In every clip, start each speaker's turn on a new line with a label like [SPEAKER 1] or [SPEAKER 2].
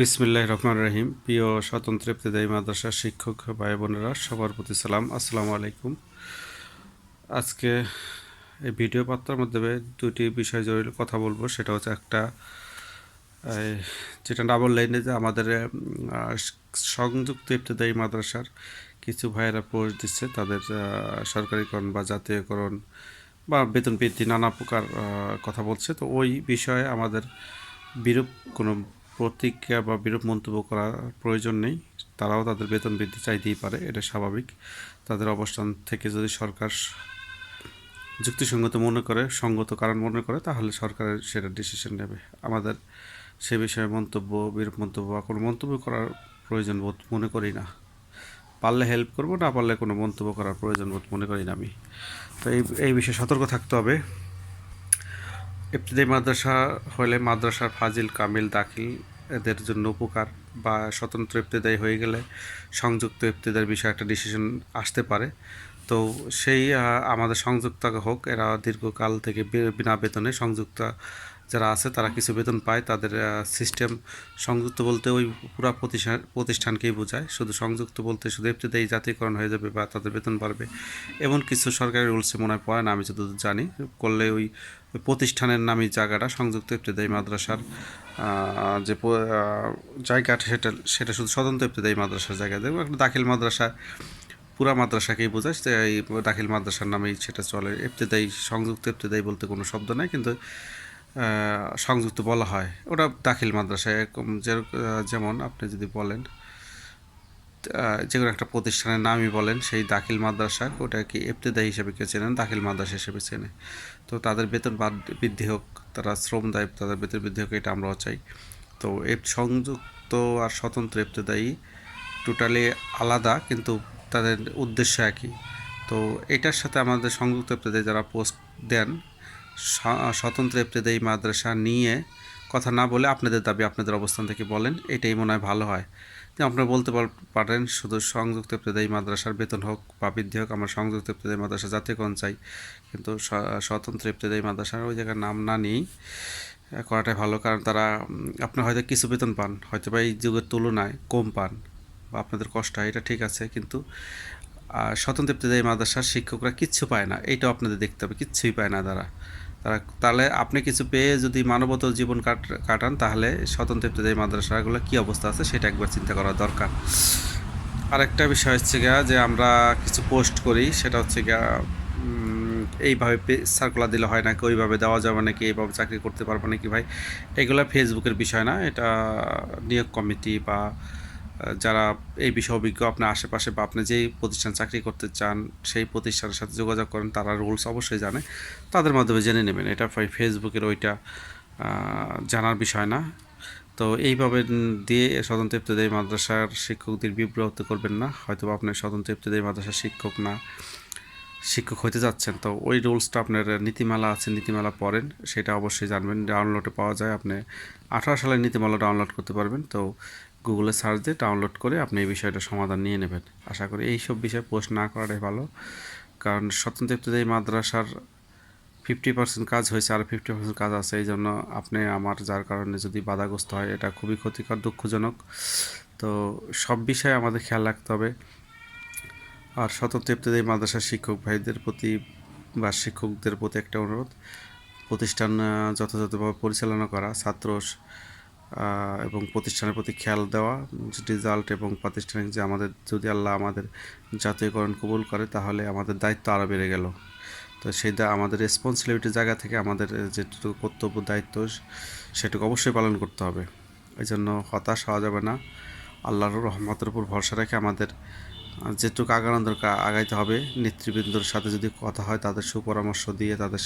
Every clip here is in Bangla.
[SPEAKER 1] বিসমিল্লাহ রহমান রহিম। প্রিয় স্বতন্ত্র ইবতেদায়ী মাদ্রাসার শিক্ষক ভাই বোনেরা, সবার প্রতি সালাম। আসসালামু আলাইকুম। আজকে এই ভিডিও বার্তার মাধ্যমে দুটি বিষয় জরুরি কথা বলব। সেটা হচ্ছে একটা যেটা ডাবল লাইনে যে আমাদের সংযুক্ত ইবতেদায়ী মাদ্রাসার কিছু ভাইয়েরা পোস্ট দিচ্ছে। তাদের সরকারিকরণ বা জাতীয়করণ বা বেতন বৃদ্ধি নানা প্রকার কথা বলছে। তো ওই বিষয়ে আমাদের বিরূপ কোনো প্রতিক্রিয়া বা বিরূপ মন্তব্য করার প্রয়োজন নেই। তারাও তাদের বেতন বৃদ্ধি চাইতেই পারে, এটা স্বাভাবিক। তাদের অবস্থান থেকে যদি সরকার যুক্তিসঙ্গত মনে করে, সঙ্গত কারণ মনে করে, তাহলে সরকারের সেটা ডিসিশন নেবে। আমাদের সে বিষয়ে মন্তব্য, বিরূপ মন্তব্য বা কোনো মন্তব্য করার প্রয়োজন বোধ মনে করি না। পারলে হেল্প করব, না পারলে কোনো মন্তব্য করার প্রয়োজন বোধ মনে করি না আমি। তো এই এই বিষয়ে সতর্ক থাকতে হবে। ইবতদায়ী মাদ্রাসা হলে মাদ্রাসার ফাজিল কামিল দাখিল এদের জন্য উপকার বা স্বতন্ত্র ইবতদায়ী হয়ে গেলে সংযুক্ত ইবতদার বিষয়ে একটা ডিসিশন আসতে পারে। তো সেই আমাদের সংযুক্ত হোক, এরা দীর্ঘকাল থেকে বিনা বেতনে সংযুক্ত যারা আছে, তারা কিছু বেতন পায়। তাদের সিস্টেম সংযুক্ত বলতে ওই পুরা প্রতিষ্ঠান প্রতিষ্ঠানকেই বোঝায়। শুধু সংযুক্ত বলতে শুধু ইবতদায়ী জাতীয়করণ হয়ে যাবে বা তাদের বেতন বাড়বে। এমন কিছু সরকারি রুলসে মনে হয় পড়ে না, আমি যতদূর জানি। করলে ওই প্রতিষ্ঠানের নামই জায়গাটা সংযুক্ত ইবতদায়ী মাদ্রাসার যে জায়গাটা সেটা সেটা শুধু স্বতন্ত্র ইবতদায়ী মাদ্রাসার জায়গা দেবো একটা দাখিল মাদ্রাসা, পুরা মাদ্রাসাকেই বোঝায় যে এই দাখিল মাদ্রাসার নামেই সেটা চলে। ইবতদায়ী, সংযুক্ত ইবতদায়ী বলতে কোনো শব্দ নাই, কিন্তু সংযুক্ত বলা হয়। ওটা দাখিল মাদ্রাসায় এরকম যেমন আপনি যদি বলেন। যে কোনো একটা প্রতিষ্ঠানের নামই বলেন, সেই দাখিল মাদ্রাসা, ওটাকে ইবতেদায়ী হিসেবে কেউ চেনেন দাখিল মাদ্রাসা হিসেবে চেনে। তো তাদের বেতন বাদ- বৃদ্ধি হোক, তারা শ্রম দেয়, তাদের বেতন বৃদ্ধি হোক, এটা আমরাও চাই। তো এ সংযুক্ত আর স্বতন্ত্র ইবতেদায়ী টোটালি আলাদা, কিন্তু তাদের উদ্দেশ্য একই। তো এটার সাথে আমাদের সংযুক্ত ইবতেদায়ী যারা পোস্ট দেন স্বতন্ত্র ইবতেদায়ী মাদ্রাসা নিয়ে কথা না বলে আপনাদের দাবি, আপনাদের অবস্থান থেকে বলেন, এটাই মনে হয় ভালো হয়। আপনারা বলতে পার- পারেন, শুধু সংযুক্ত ইবতেদায়ী মাদ্রাসার বেতন হোক বা বৃদ্ধি হোক, আমরা সংযুক্ত ইবতেদায়ী মাদ্রাসা জাতীয়করণ চাই কিন্তু স্বতন্ত্র ইবতেদায়ী মাদ্রাসার ওই জায়গার নাম না নিয়েই করাটাই ভালো। কারণ তারা আপনার হয়তো কিছু বেতন পান, হয়তো বা এই যুগের তুলনায় কম পান বা আপনাদের কষ্ট হয়, এটা ঠিক আছে। কিন্তু স্বতন্ত্র ইবতেদায়ী মাদ্রাসার শিক্ষকরা কিচ্ছু পায় না এইটাও আপনাদের দেখতে হবে, কিচ্ছুই পায় না তারা। তারা, তাহলে আপনি কিছু পেয়ে যদি মানবত জীবন কাট, কাটান, তাহলে স্বতন্ত্র ইবতেদায়ী মাদ্রাসাগুলো কী অবস্থা আছে সেটা একবার চিন্তা করা দরকার। আরেকটা বিষয় হচ্ছে গিয়া যে আমরা কিছু পোস্ট করি, সেটা হচ্ছে গিয়া এইভাবে সার্কুলার দিলে হয় নাকি, ওইভাবে দেওয়া যাবে নাকি, এইভাবে চাকরি করতে পারব নাকি ভাই, এগুলো ফেসবুকের বিষয় না, এটা নিয়োগ কমিটি বা যারা এই বিষয়ে অভিজ্ঞ, আপনার আশেপাশে বা আপনি যেই প্রতিষ্ঠান চাকরি করতে চান, সেই প্রতিষ্ঠানের সাথে যোগাযোগ করেন, তারা রুলস অবশ্যই জানে। তাদের মাধ্যমে জেনে নেবেন, এটা ফেসবুকের ওইটা জানার বিষয় না। তো এইভাবে দিয়ে স্বতন্ত্র ইবতদায়ী মাদ্রাসার শিক্ষকদের বিব্রত করবেন না হয়তো আপনি স্বতন্ত্র ইবতদায়ী মাদ্রাসার শিক্ষক না, শিক্ষক হতে যাচ্ছেন। তো ওই রুলসটা আপনার নীতিমালা আছে, নীতিমালা পড়েন, সেটা অবশ্যই জানবেন। ডাউনলোডে পাওয়া যায়, আপনি আঠারো সালের নীতিমালা ডাউনলোড করতে পারবেন। তো গুগলে সার্চ দিয়ে ডাউনলোড করে আপনি এই বিষয়টা সমাধান নিয়ে নেবেন। আশা করি এই সব বিষয়ে পোস্ট না করাটাই ভালো। কারণ স্বতন্ত্র ইবতদায়ী মাদ্রাসার ফিফটি পার্সেন্ট কাজ হয়েছে আর ফিফটি পার্সেন্ট কাজ আছে। এই জন্য আপনি আমার, যার কারণে যদি বাধাগ্রস্ত হয়, এটা খুবই ক্ষতিকর, দুঃখজনক। তো সব বিষয়ে আমাদের খেয়াল রাখতে হবে। আর স্বতন্ত্র ইবতদায়ী মাদ্রাসার শিক্ষক ভাইদের প্রতি বা শিক্ষকদের প্রতি একটা অনুরোধ। প্রতিষ্ঠান যথাযথভাবে পরিচালনা করা, ছাত্র এবং প্রতিষ্ঠানের প্রতি খেয়াল দেওয়া রেজাল্ট এবং প্রাতিষ্ঠানিক যে আমাদের, যদি আল্লাহ আমাদের জাতীয়করণ কবুল করে, তাহলে আমাদের দায়িত্ব আরও বেড়ে গেল। তো সেই দা আমাদের রেসপন্সিবিলিটির জায়গা থেকে আমাদের যেটুকু কর্তব্য, দায়িত্ব, সেটুকু অবশ্যই পালন করতে হবে। এই জন্য হতাশ হওয়া যাবে না। আল্লাহর রহমতের উপর ভরসা রেখে আমাদের যেটুকু আগানো দরকার, আগাইতে হবে। নেতৃবৃন্দর সাথে যদি কথা হয়, তাদের সুপরামর্শ দিয়ে, তাদের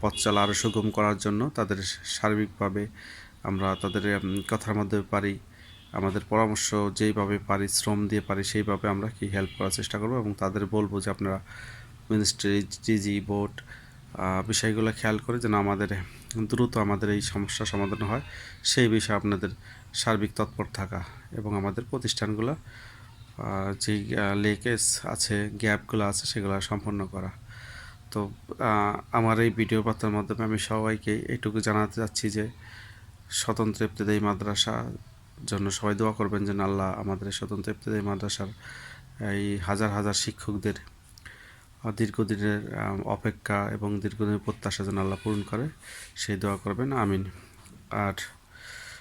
[SPEAKER 1] পথ চলা আরও সুগম করার জন্য তাদের সার্বিকভাবে আমরা তাদের কথার মধ্যে পারি, আমাদের পরামর্শ যেইভাবে পারি, শ্রম দিয়ে পারি, সেইভাবে আমরা কি হেল্প করার চেষ্টা করব এবং তাদের বলব যে আপনারা মিনিস্ট্রি জিজি বোর্ড বিষয়গুলো খেয়াল করে যেন আমাদের, দ্রুত আমাদের এই সমস্যা সমাধান হয়। সেই বিষয়ে আপনাদের সার্বিক তৎপর থাকা এবং আমাদের প্রতিষ্ঠানগুলো যেই লেকেজ আছে গ্যাপগুলো আছে, সেগুলো সম্পন্ন করা। তো আমার এই ভিডিও বার্তার মাধ্যমে আমি সবাইকে এইটুকু জানাতে চাচ্ছি যে স্বতন্ত্র ইবতদায়ী মাদ্রাসা জন্য সবাই দোয়া করবেন যেন আল্লাহ আমাদের স্বতন্ত্র ইফতেদায়ী মাদ্রাসার, এই হাজার হাজার শিক্ষকদের দীর্ঘদিনের অপেক্ষা এবং দীর্ঘদিনের প্রত্যাশা যেন আল্লাহ পূরণ করে, সেই দোয়া করবেন। আমিন। আর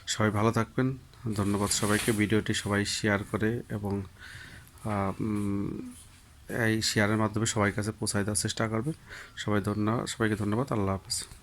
[SPEAKER 1] সবাই ভালো থাকবেন। ধন্যবাদ সবাইকে। ভিডিওটি সবাই শেয়ার করে এবং এই শেয়ারের মাধ্যমে সবাই কাছে পৌঁছায় দেওয়ার চেষ্টা করবেন। সবাই ধন্যবাদ সবাইকে ধন্যবাদ। আল্লাহ হাফেজ।